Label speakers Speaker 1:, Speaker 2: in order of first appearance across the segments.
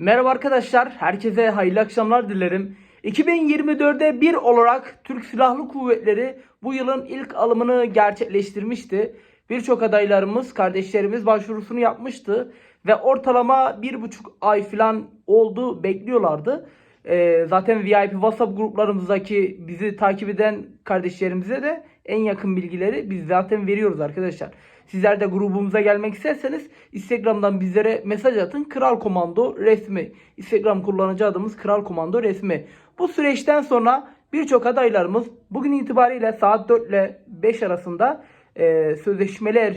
Speaker 1: Merhaba arkadaşlar, herkese hayırlı akşamlar dilerim. 2024'de bir olarak Türk Silahlı Kuvvetleri bu yılın ilk alımını gerçekleştirmişti. Birçok adaylarımız, kardeşlerimiz başvurusunu yapmıştı ve ortalama bir buçuk ay falan oldu bekliyorlardı. Ee, zaten VIP WhatsApp gruplarımızdaki bizi takip eden kardeşlerimize de en yakın bilgileri biz zaten veriyoruz arkadaşlar. Sizler de grubumuza gelmek isterseniz Instagram'dan bizlere mesaj atın. Kral Komando resmi. Instagram kullanıcı adımız Kral Komando resmi. Bu süreçten sonra birçok adaylarımız bugün itibariyle saat 4 ile 5 arasında e, sözleşmeler,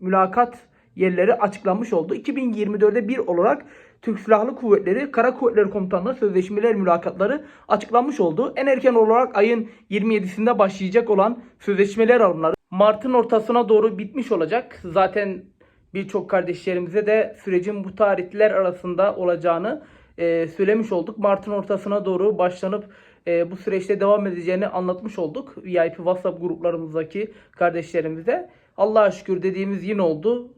Speaker 1: mülakat yerleri açıklanmış oldu. 2024'de bir olarak Türk Silahlı Kuvvetleri Kara Kuvvetleri Komutanlığı sözleşmeler mülakatları açıklanmış oldu. En erken olarak ayın 27'sinde başlayacak olan sözleşmeler alımları Mart'ın ortasına doğru bitmiş olacak. Zaten birçok kardeşlerimize de sürecin bu tarihler arasında olacağını e, söylemiş olduk. Mart'ın ortasına doğru başlanıp e, bu süreçte devam edeceğini anlatmış olduk. VIP WhatsApp gruplarımızdaki kardeşlerimize. Allah'a şükür dediğimiz yine oldu.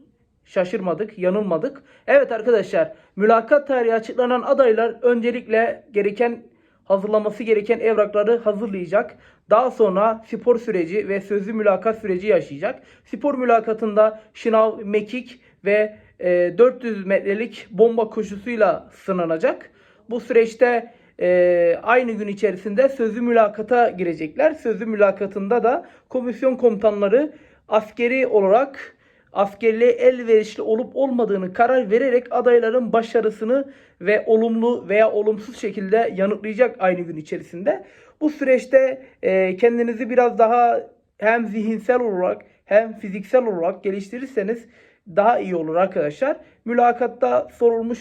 Speaker 1: Şaşırmadık, yanılmadık. Evet arkadaşlar, mülakat tarihi açıklanan adaylar öncelikle gereken hazırlaması gereken evrakları hazırlayacak. Daha sonra spor süreci ve sözlü mülakat süreci yaşayacak. Spor mülakatında şınav, mekik ve e, 400 metrelik bomba koşusuyla sınanacak. Bu süreçte e, aynı gün içerisinde sözlü mülakata girecekler. Sözlü mülakatında da komisyon komutanları askeri olarak askerliğe elverişli olup olmadığını karar vererek adayların başarısını ve olumlu veya olumsuz şekilde yanıtlayacak aynı gün içerisinde. Bu süreçte e, kendinizi biraz daha hem zihinsel olarak hem fiziksel olarak geliştirirseniz daha iyi olur arkadaşlar. Mülakatta sorulmuş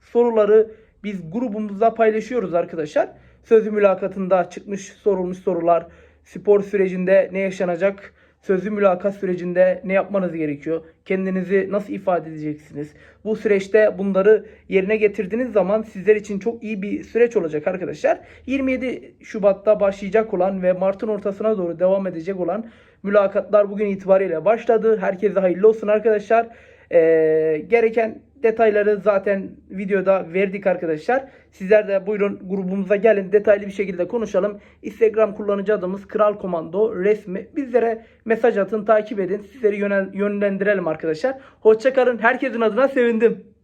Speaker 1: soruları biz grubumuzda paylaşıyoruz arkadaşlar. Sözlü mülakatında çıkmış sorulmuş sorular, spor sürecinde ne yaşanacak, sözlü mülakat sürecinde ne yapmanız gerekiyor? Kendinizi nasıl ifade edeceksiniz? Bu süreçte bunları yerine getirdiğiniz zaman sizler için çok iyi bir süreç olacak arkadaşlar. 27 Şubat'ta başlayacak olan ve Mart'ın ortasına doğru devam edecek olan mülakatlar bugün itibariyle başladı. Herkese hayırlı olsun arkadaşlar. Ee, gereken detayları zaten videoda verdik arkadaşlar. Sizler de buyurun grubumuza gelin detaylı bir şekilde konuşalım. Instagram kullanıcı adımız Kral Komando resmi. Bizlere mesaj atın, takip edin. Sizleri yönlendirelim arkadaşlar. Hoşçakalın. Herkesin adına sevindim.